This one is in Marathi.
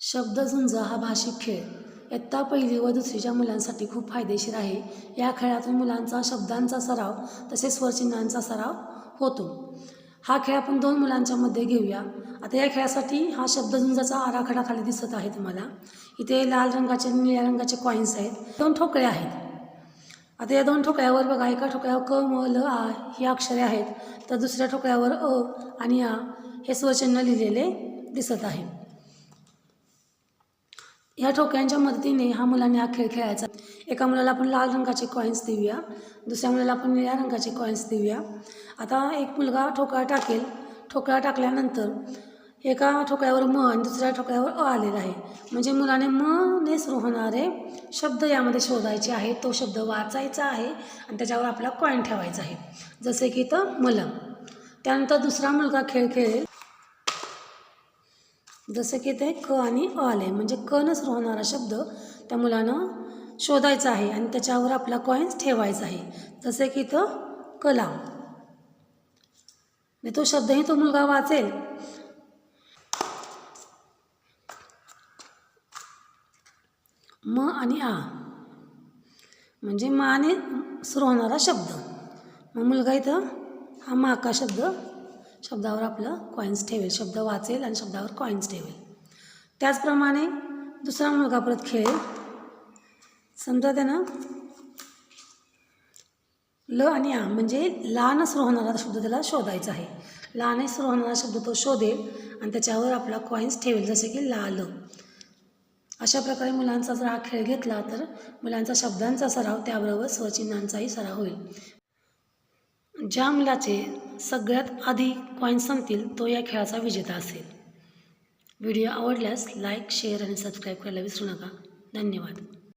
शब्दझुंज हा भाषिक खेळ. इयत्ता पहिली व दुसरीच्या मुलांसाठी खूप फायदेशीर आहे. या खेळातून मुलांचा शब्दांचा सराव तसेच स्वरचिन्हांचा सराव होतो. हा खेळ आपण दोन मुलांच्यामध्ये घेऊया. आता या खेळासाठी हा शब्दझुंजाचा आराखडा खाली दिसत आहे तुम्हाला. इथे लाल रंगाचे आणि निळ्या रंगाचे कॉईन्स आहेत. दोन ठोकळे आहेत. आता या दोन ठोकळ्यावर बघा एका ठोकळ्यावर क म ल आ ही अक्षरे आहेत. तर दुसऱ्या ठोकळ्यावर अ आणि आ हे स्वरचिन्ह लिहिलेले दिसत आहे. या ठोक्यांच्या मदतीने हा मुलांनी हा खेळ खेळायचा. एका मुलाला आपण लाल रंगाचे कॉईन्स देऊया. दुसऱ्या मुलाला आपण निळ्या रंगाचे कॉईन्स देऊया. आता एक मुलगा ठोकळा टाकेल. ठोकळा टाकल्यानंतर एका ठोकळ्यावर म आणि दुसऱ्या ठोकळ्यावर अ आलेला आहे. म्हणजे मुलाने म ने सुरू होणारे शब्द यामध्ये शोधायचे आहेत. तो शब्द वाचायचा आहे आणि त्याच्यावर आपला कॉईन ठेवायचा आहे. जसे की तर मलम. त्यानंतर दुसरा मुलगा खेळ खेळेल. जसं की ते क आणि अ आहे. म्हणजे क न सुरू होणारा शब्द त्या मुलानं शोधायचा आहे आणि त्याच्यावर आपला कॉईन्स ठेवायचा आहे. जसे की इथं कलाम. आणि तो शब्दही तो मुलगा वाचेल. म आणि आ. म्हणजे माने सुरू होणारा शब्द. मग मुलगा इथं हा माका शब्द शब्दावर आपलं कॉईन्स ठेवेल. शब्द वाचेल आणि शब्दावर कॉईन्स ठेवेल. त्याचप्रमाणे दुसरा मुलगा परत खेळेल. समजा त्यानं ल आणि आ म्हणजे लान सुरू होणारा शब्द त्याला शोधायचा आहे. लाने सुरू होणारा शब्द तो शोधेल आणि त्याच्यावर आपला कॉईन्स ठेवेल जसे की लाल अशा प्रकारे मुलांचा जर हा खेळ घेतला तर मुलांचा शब्दांचा सराव त्याबरोबर स्वचिन्हांचाही सराव होईल. ज्या मुलाचे सगळ्यात आधी कॉईन संपतील तो या खेळाचा विजेता असेल. व्हिडिओ आवडल्यास लाईक शेअर आणि सबस्क्राईब करायला विसरू नका. धन्यवाद.